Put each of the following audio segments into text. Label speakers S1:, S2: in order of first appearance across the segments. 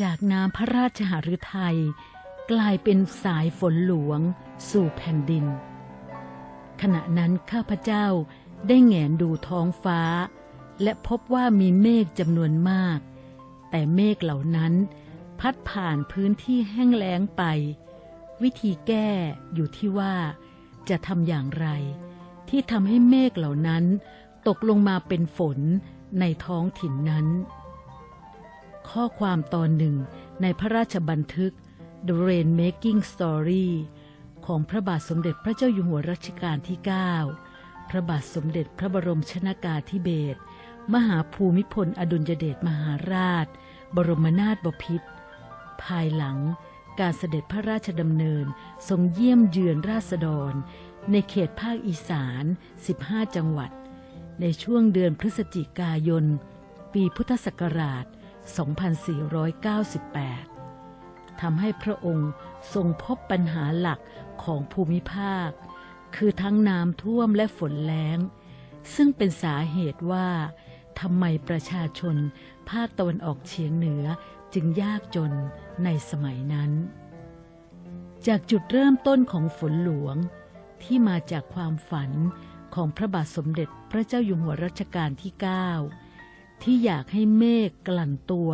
S1: จากน้ำพระราชหฤทัยกลายเป็นสายฝนหลวงสู่แผ่นดิน ขณะนั้นข้าพเจ้าได้แหงนดูท้องฟ้า และพบว่ามีเมฆจำนวนมาก แต่เมฆเหล่านั้นพัดผ่านพื้นที่แห้งแล้งไป วิธีแก้อยู่ที่ว่า จะทำอย่างไร ที่ทำให้เมฆเหล่านั้น ตกลงมาเป็นฝนในท้องถิ่นนั้น ข้อความตอนหนึ่งในพระราชบันทึก The Rain Making Story ของพระบาทสมเด็จพระเจ้าอยู่หัวรัชกาลที่ 9 พระบาทสมเด็จพระบรมชนากาธิเบศร มหาภูมิพลอดุลยเดชมหาราช บรมนาถบพิตร ภายหลังการเสด็จพระราชดำเนินทรงเยี่ยมเยือนราษฎร ในเขตภาคอีสาน 15 จังหวัด ในช่วงเดือนพฤศจิกายน ปีพุทธศักราช 2498 ทำให้พระองค์ทรงพบปัญหาหลักของภูมิภาค คือทั้งน้ำท่วมและฝนแล้ง ซึ่งเป็นสาเหตุว่าทำไมประชาชนภาคตะวันออกเฉียงเหนือจึงยากจนในสมัยนั้น จากจุดเริ่มต้นของฝนหลวงที่มาจากความฝันของพระบาทสมเด็จพระเจ้าอยู่หัวรัชกาลที่ 9 ที่อยากให้เมฆกลั่นตัว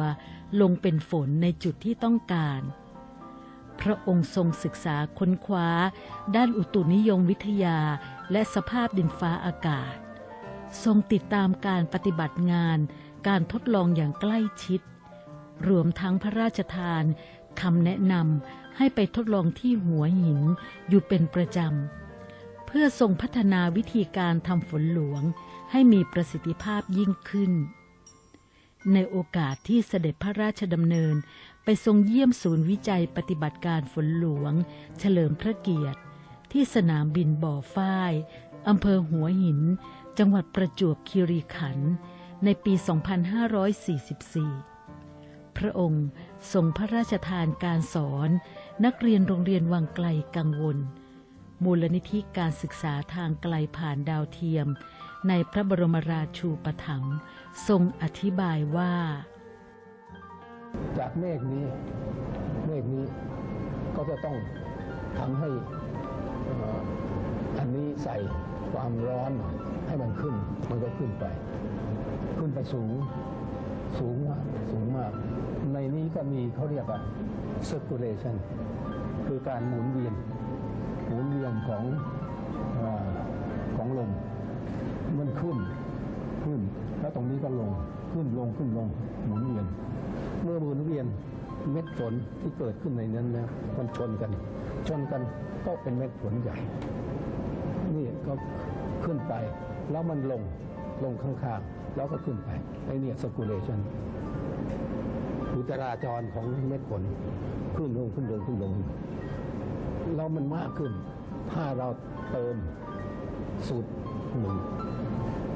S1: ลงเป็นฝนในจุดที่ต้องการ พระองค์ทรงศึกษาค้นคว้า ด้านอุตุนิยมวิทยาและสภาพดินฟ้าอากาศ ทรงติดตามการปฏิบัติงาน การทดลองอย่างใกล้ชิด รวมทั้งพระราชทานคำแนะนำให้ไปทดลองที่หัวหินอยู่เป็นประจำ เพื่อทรงพัฒนาวิธีการทำฝนหลวงให้มีประสิทธิภาพยิ่งขึ้น ในโอกาสที่เสด็จพระราชดำเนิน ไปทรงเยี่ยมศูนย์วิจัยปฏิบัติการฝนหลวง เฉลิมพระเกียรติ ที่สนามบินบ่อฝ้ายอำเภอหัวหิน จังหวัดประจวบคีรีขันธ์ในปี 2544 พระองค์ทรงพระราชทานการสอนนักเรียนโรงเรียนวังไกลกังวล มูลนิธิการศึกษาทางไกลผ่านดาวเทียม ในพระบรมราชูปถัมภ์ทรงอธิบายว่า
S2: จากเมฆนี้ เมฆนี้ก็จะต้องทำให้อันนี้ใส่ความร้อนให้มันขึ้น มันก็ขึ้นไป ขึ้นไปสูง สูงมากสูงมาก ในนี้ก็มีเขาเรียกว่า circulation คือการหมุนเวียน หมุนเวียนของอของลม ขึ้นขึ้น แล้วตรงนี้ก็ลงขึ้นลงขึ้นลงหมุนเวียน เมื่อหมุนเวียนเม็ดฝนที่เกิดขึ้นในนั้นแล้วมันชนกัน ชนกันก็เป็นเม็ดฝนใหญ่ นี่ก็ขึ้นไป แล้วมันลงลงข้างๆแล้วก็ขึ้นไปไอเนี่ย circulation คือจราจรของเม็ดฝนขึ้นลงขึ้นลงขึ้นลงแล้วมันมากขึ้น ถ้าเราเติมสูตรหนึ่ง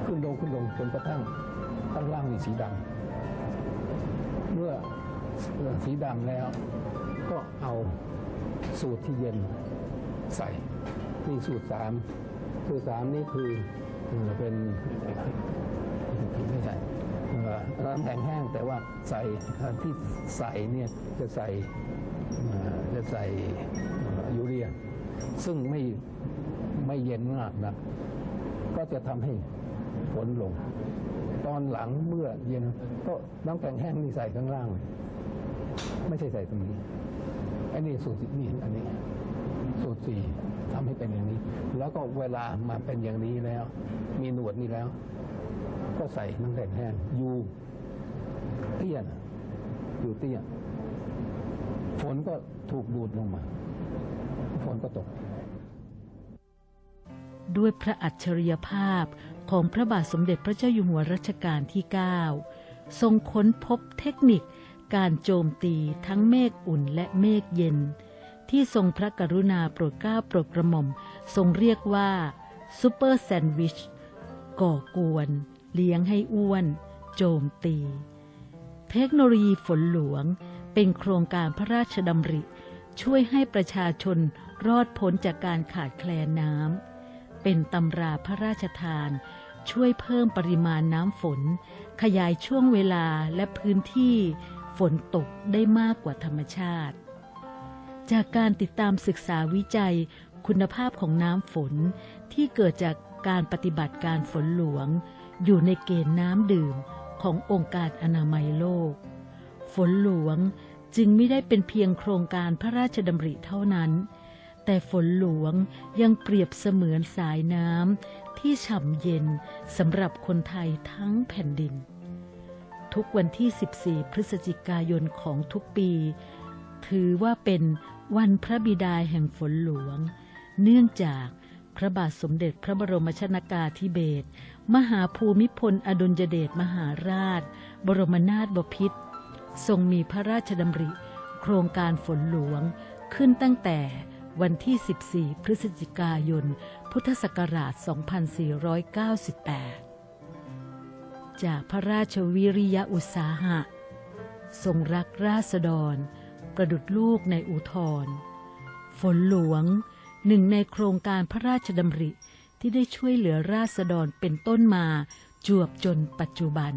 S2: ขึ้นลงขึ้นลงจนกระทั่งข้างล่างมีสีดำเมื่อสีดำแล้ว ก็เอาสูตรที่เย็นใส่นี่สูตรสามสูตรสามนี่คือเป็นไม่ใช่น้ำแข็งแห้งแต่ว่าใส่ที่ใส่เนี่ยจะใส่จะใส่ยูเรีย ซึ่งไม่ไม่เย็นมากนะก็จะทำให้ ฝนลง ตอนหลังเมื่อเย็นก็น้ำแข็งแห้งนี่ใส่ข้างล่าง ไม่ใช่ใส่ตรงนี้อ้นี่สูตรนี่อันนี้ สูตรสี่ทำให้เป็นอย่างนี้ แล้วก็เวลามาเป็นอย่างนี้แล้ว มีหนวดนี่แล้ว ก็ใส่น้ำแข็งแห้งอยู่เตี้ยนอยู่เตี้ยฝนก็ถูกดูดลงมา ฝนก็ตก
S1: ด้วยพระอัจฉริยภาพ ของพระบาทสมเด็จพระเจ้าอยู่หัวรัชกาลที่ 9 ทรงค้นพบเทคนิคการโจมตีทั้งเมฆอุ่นและเมฆเย็น ที่ทรงพระกรุณาโปรดเกล้าโปรดกระหม่อมทรงเรียกว่าซูเปอร์แซนด์วิชก่อกวน เลี้ยงให้อ้วน โจมตี เทคโนโลยีฝนหลวงเป็นโครงการพระราชดำริ ช่วยให้ประชาชนรอดพ้นจากการขาดแคลนน้ำ เป็นตำราพระราชทาน ช่วยเพิ่มปริมาณน้ำฝน ขยายช่วงเวลาและพื้นที่ฝนตกได้มากกว่าธรรมชาติ จากการติดตามศึกษาวิจัยคุณภาพของน้ำฝนที่เกิดจากการปฏิบัติการฝนหลวง อยู่ในเกณฑ์น้ำดื่มขององค์การอนามัยโลก ฝนหลวงจึงไม่ได้เป็นเพียงโครงการพระราชดำริเท่านั้น แต่ฝนหลวงยังเปรียบเสมือนสายน้ำที่ฉ่ำเย็นสำหรับคนไทยทั้งแผ่นดิน ทุกวันที่ 14 พฤศจิกายนของทุกปี ถือว่าเป็นวันพระบิดาแห่งฝนหลวง เนื่องจากพระบาทสมเด็จพระบรมชนากาธิเบศรมหาภูมิพลอดุลยเดชมหาราช บรมนาถบพิตรทรงมีพระราชดำริ โครงการฝนหลวงขึ้นตั้งแต่ วันที่ 14 พฤศจิกายน พุทธศักราช 2498 จากพระราชวิริยอุตสาหะ ทรงรักราษฎร ประดุดลูกในอุทธรฝนหลวงหนึ่งในโครงการพระราชดำริที่ได้ช่วยเหลือราษฎรเป็นต้นมาจวบจนปัจจุบัน